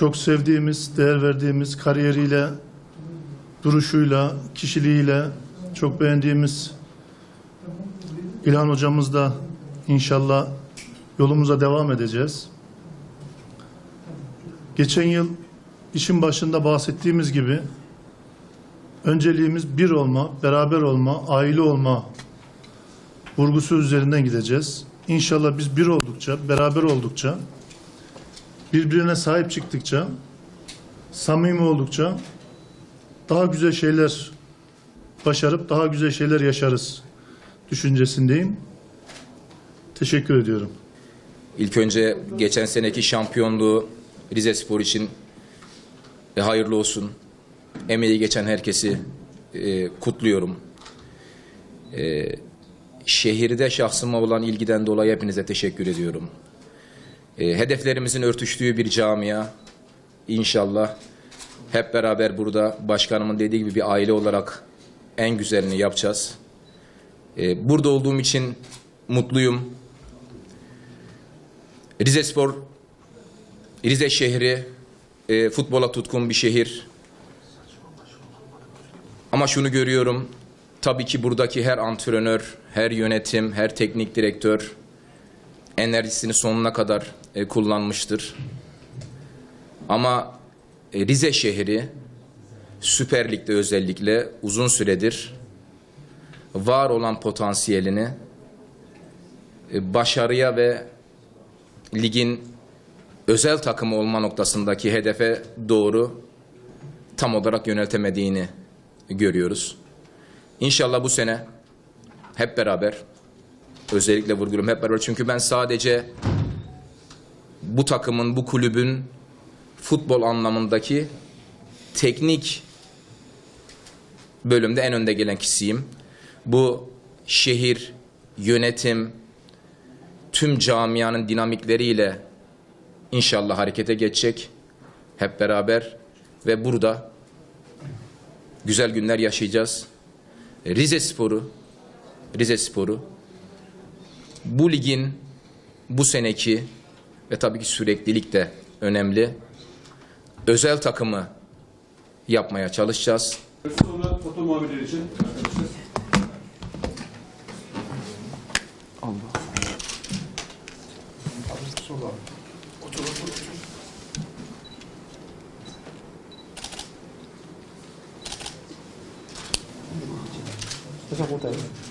çok sevdiğimiz, değer verdiğimiz kariyeriyle, duruşuyla, kişiliğiyle çok beğendiğimiz İlhan hocamız da inşallah yolumuza devam edeceğiz. Geçen yıl işin başında bahsettiğimiz gibi önceliğimiz bir olma, beraber olma, aile olma vurgusu üzerinden gideceğiz. İnşallah biz bir oldukça, beraber oldukça, birbirine sahip çıktıkça, samimi oldukça daha güzel şeyler başarıp daha güzel şeyler yaşarız düşüncesindeyim. Teşekkür ediyorum. İlk önce geçen seneki şampiyonluğu Rize Spor için e, hayırlı olsun. Emeği geçen herkesi e, kutluyorum. E, şehirde şahsıma olan ilgiden dolayı hepinize teşekkür ediyorum. E, hedeflerimizin örtüştüğü bir camia. İnşallah hep beraber burada başkanımın dediği gibi bir aile olarak en güzelini yapacağız. E, burada olduğum için mutluyum. Rize Spor, Rize şehri e, futbola tutkun bir şehir. Ama şunu görüyorum, tabii ki buradaki her antrenör, her yönetim, her teknik direktör enerjisini sonuna kadar e, kullanmıştır. Ama e, Rize şehri Süper Lig'de özellikle uzun süredir var olan potansiyelini e, başarıya ve ligin özel takımı olma noktasındaki hedefe doğru tam olarak yöneltemediğini görüyoruz. İnşallah bu sene hep beraber özellikle vurguluyorum hep beraber çünkü ben sadece bu takımın bu kulübün futbol anlamındaki teknik bölümde en önde gelen kişiyim. Bu şehir, yönetim, tüm camianın dinamikleriyle inşallah harekete geçecek hep beraber ve burada güzel günler yaşayacağız. Rize Sporu Rize Sporu bu ligin bu seneki ve tabii ki süreklilik de önemli. Özel takımı yapmaya çalışacağız. Sonra foto için arkadaşlar. Hocam buradayım.